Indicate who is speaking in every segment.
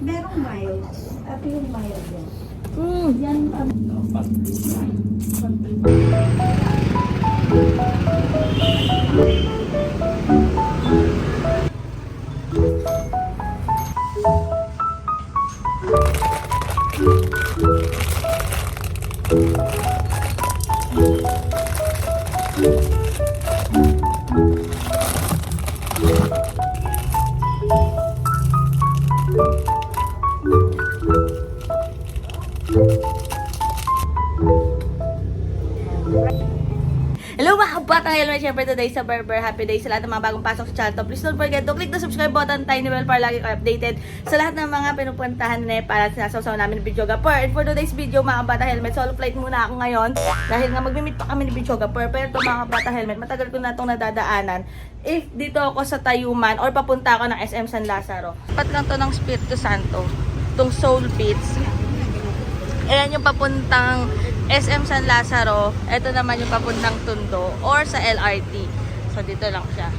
Speaker 1: Merong mild. Ito yung mild yan.
Speaker 2: Hmm.
Speaker 1: Yan ang
Speaker 2: Hello mga kabatang helmet! Siyempre today sa Berber Happy Day sa lahat ng mga bagong pasok sa channel. Please don't forget to click the subscribe button, tiny bell para lagi kayo updated sa lahat ng mga pinupuntahan na para sinasaw namin ni Videographer. And for today's video mga kabatang helmet, solo flight muna ako ngayon dahil nga magmi-meet pa kami ni Videographer. Pero ito mga kabatang helmet, matagal ko na itong nadadaanan. If dito ako sa Tayuman or papunta ako ng SM San Lazaro. Pat lang to ng Espiritu Santo, itong Soul Beats. Ayan yung papuntang SM San Lazaro. Ito naman yung papuntang Tondo or sa LRT. So, dito lang siya.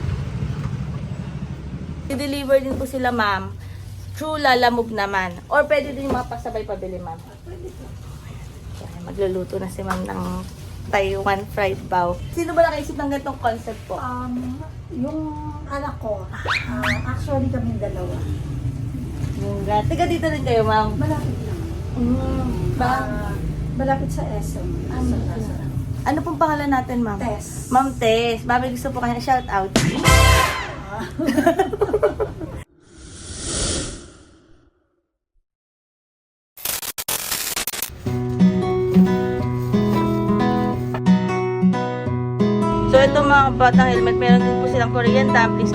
Speaker 2: I-deliver din po sila, ma'am. True lalamove naman. Or pwede din yung mga pasabay pabili, ma'am. Ayan, magluluto na si ma'am ng Taiwan fried bao. Sino ba nakaisip ng ganitong concept po?
Speaker 1: um, yung anak ko, ah, actually kami dalawa.
Speaker 2: Yung Tiga dito rin kayo, ma'am.
Speaker 1: Malapit.
Speaker 2: Mm, ba?
Speaker 1: Ah, malapit sa SM.
Speaker 2: Ano, ano pong pangalan natin, ma'am?
Speaker 1: Tess.
Speaker 2: Ma'am Tess, babi gusto po kanya shout out. so ito mga batang helmet, meron din po silang Korean dumplings.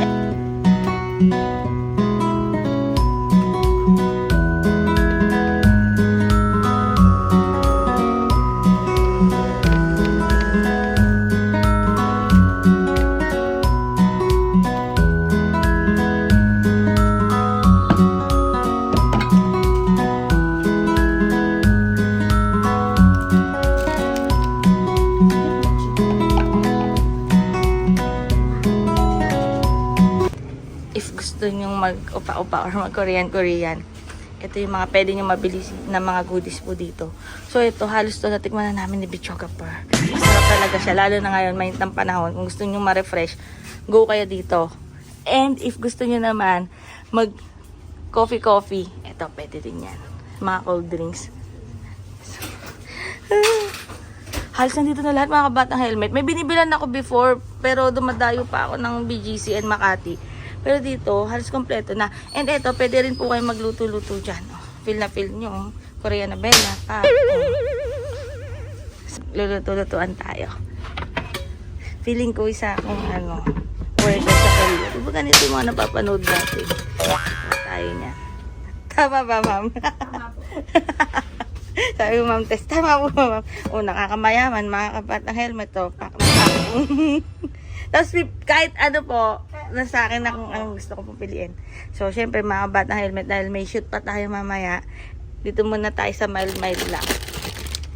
Speaker 2: Mag-upa-upa or mag-Korean-Korean, ito yung mga pwede nyo mabili na mga goodies po dito. So ito, halos to natikman na namin ni Bichogapur. Masarap talaga siya, lalo na ngayon, mainit ang panahon. Kung gusto nyo ma-refresh, go kayo dito. And if gusto nyo naman mag coffee-coffee, ito, pwede din yan. Mga cold drinks. Halos nandito na lahat mga kabatang helmet. May binibilan ako before, pero dumadayo pa ako ng BGC and Makati. Pero dito, halos kompleto na. And eto, pwede rin po kayo magluto-luto dyan. Oh, feel na feel nyo. oh. Korean na bella. Pa. Oh. Luluto-lutuan tayo. Feeling ko isa akong ano, worker sa Korea. Di ba ganito yung mga napapanood natin? Tayo niya. Tama ba, ma'am? Sabi ko, ma'am, test. Tama po, ma'am. O, nakakamayaman, mga kabatang helmet to. Pak. Tapos, kahit ano po, nasa akin na kung anong gusto ko pong piliin. So, syempre, mga kabatang helmet, dahil may shoot pa tayo mamaya, dito muna tayo sa mild-mild lang.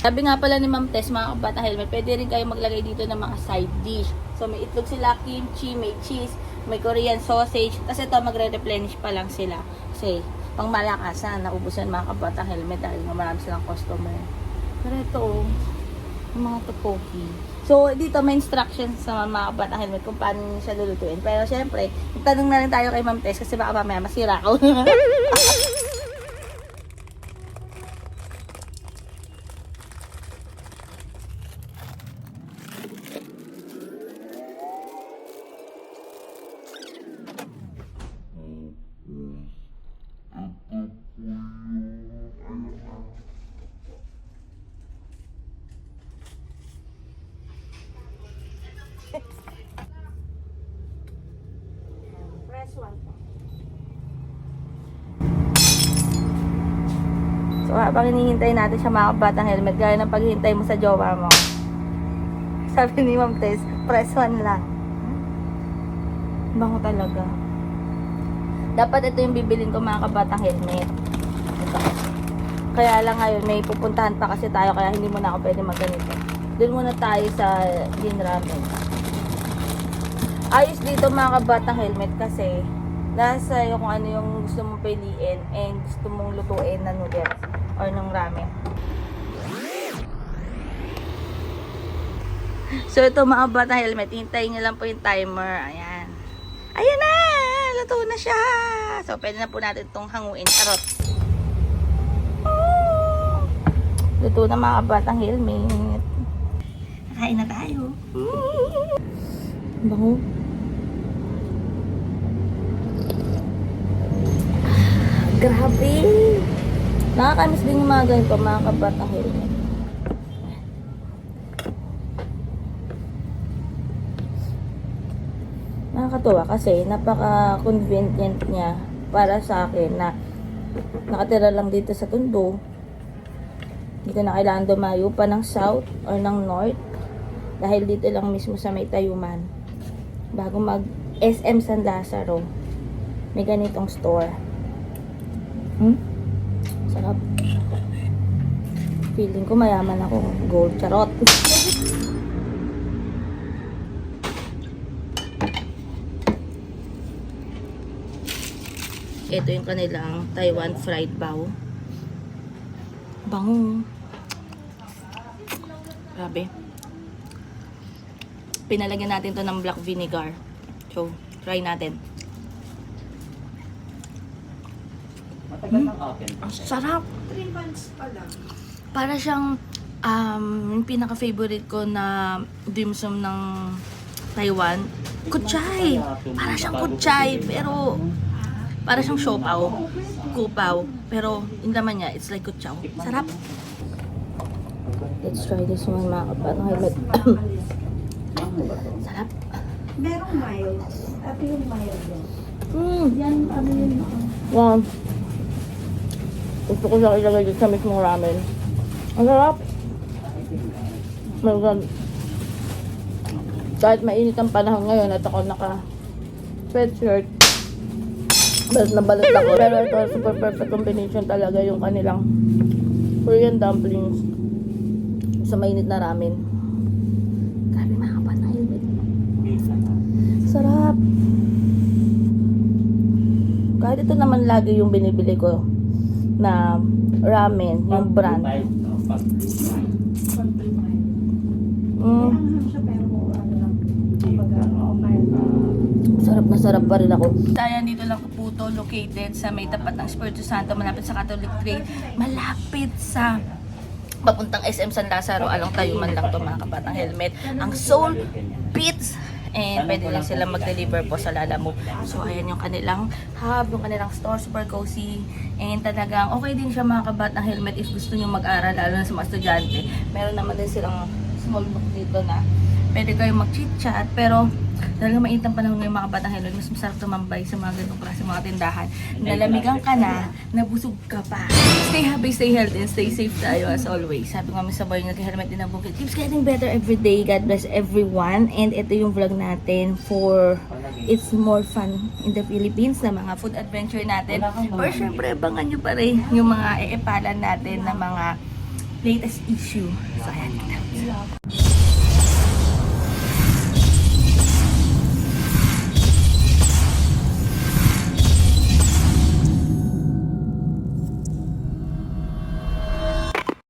Speaker 2: Sabi nga pala ni Ma'am Tess, mga kabatang helmet, pwede rin kayo maglagay dito ng mga side dish. So, may itlog sila, kimchi, may cheese, may Korean sausage. Tapos ito, magre-replenish pa lang sila. Kasi, pang malakasan, naubusan mga kabatang helmet dahil nga marami silang customer. Pero ito, oh, yung mga topoki. So, dito may instructions sa mga helmet kung paano siya lulutuin. Pero, syempre, tanong na rin tayo kay Ma'am Tess kasi baka mamaya masira ako. Po. So, habang hinihintay natin siya mga batang helmet, gaya ng paghihintay mo sa jowa mo. Sabi ni Ma'am Tess, press one lang. Bango talaga. Dapat ito yung bibilin ko mga kabatang helmet. Ito. Kaya lang ngayon, may pupuntahan pa kasi tayo, kaya hindi mo na ako pwede magganito. Doon muna tayo sa Gin Ramen. Ayos dito mga kabatang helmet kasi Nasa iyo kung ano yung gusto mong piliin and gusto mong lutuin na noodles or ng ramen. So ito mga bata helmet, hintayin niyo lang po yung timer. Ayan. Ayan na! Luto na siya! So pwede na po natin itong hanguin. Charot. Oh! Luto na mga batang helmet. Kain na tayo. Bango. Grabe! Nakakamiss din yung mga ganito, mga kabatang helmet. Nakakatuwa kasi napaka-convenient niya para sa akin na nakatira lang dito sa Tondo. Ko na kailangan dumayo pa ng south or ng north dahil dito lang mismo sa may Tayuman. Bago mag SM San Lazaro, may ganitong store. Hmm? Sarap. Feeling ko mayaman ako. Gold charot. Ito yung kanilang Taiwan fried bao. Bango. Grabe. Pinalagyan natin to ng black vinegar. So, try natin.
Speaker 3: Matagal nang open.
Speaker 2: Ang sarap.
Speaker 1: 3 months pa lang.
Speaker 2: Para siyang um, yung pinaka-favorite ko na dim sum ng Taiwan. Kuchay! Para siyang kuchay, pero para siyang siopaw. Kupaw. Pero yung laman niya, it's like kuchaw. Sarap. Let's try this one mga helmet. Sarap.
Speaker 1: Merong mild. Ito yung mild.
Speaker 2: Mm.
Speaker 1: Yan, ano yun?
Speaker 2: Wow. Gusto ko siyang ilagay dito sa mismong ramen. Ang sarap. God. Kahit mainit ang panahon ngayon at ako naka sweatshirt. Balat na balat ako. Pero ito, super perfect combination talaga yung kanilang Korean dumplings sa mainit na ramen. Grabe mga kapatay. Sarap. Kahit ito naman lagi yung binibili ko na ramen, yung brand. Mm, sarap na sarap pa rin ako. Tayo dito lang Kaputo, located sa may tapat ng Espiritu Santo, malapit sa Catholic Trade, malapit sa papuntang SM San Lazaro, along tayo man lang to mga kabatang helmet. Ang Soul Pits and pwede lang sila mag-deliver po sa Lala Move. So, ayan yung kanilang hub, yung kanilang store, super cozy. And talagang okay din siya mga kabat ng helmet if gusto nyo mag-aral, lalo na sa mga estudyante. Meron naman din silang small book dito na pwede kayong mag-chit-chat. Pero, dahil mainit ang panahon ngayon mga kabatang helmet, mas masarap tumambay sa mga ganitong klase mga tindahan. Nalamigan ka na, nabusog ka pa. Stay happy, stay healthy, and stay safe tayo as always. Sabi nga sa boy, nag-helmet din ang bukid. Keeps getting better every day. God bless everyone. And ito yung vlog natin for It's More Fun in the Philippines na mga food adventure natin. Or syempre, abangan nyo pa rin yung mga eepalan natin na mga latest issue. So, ayan.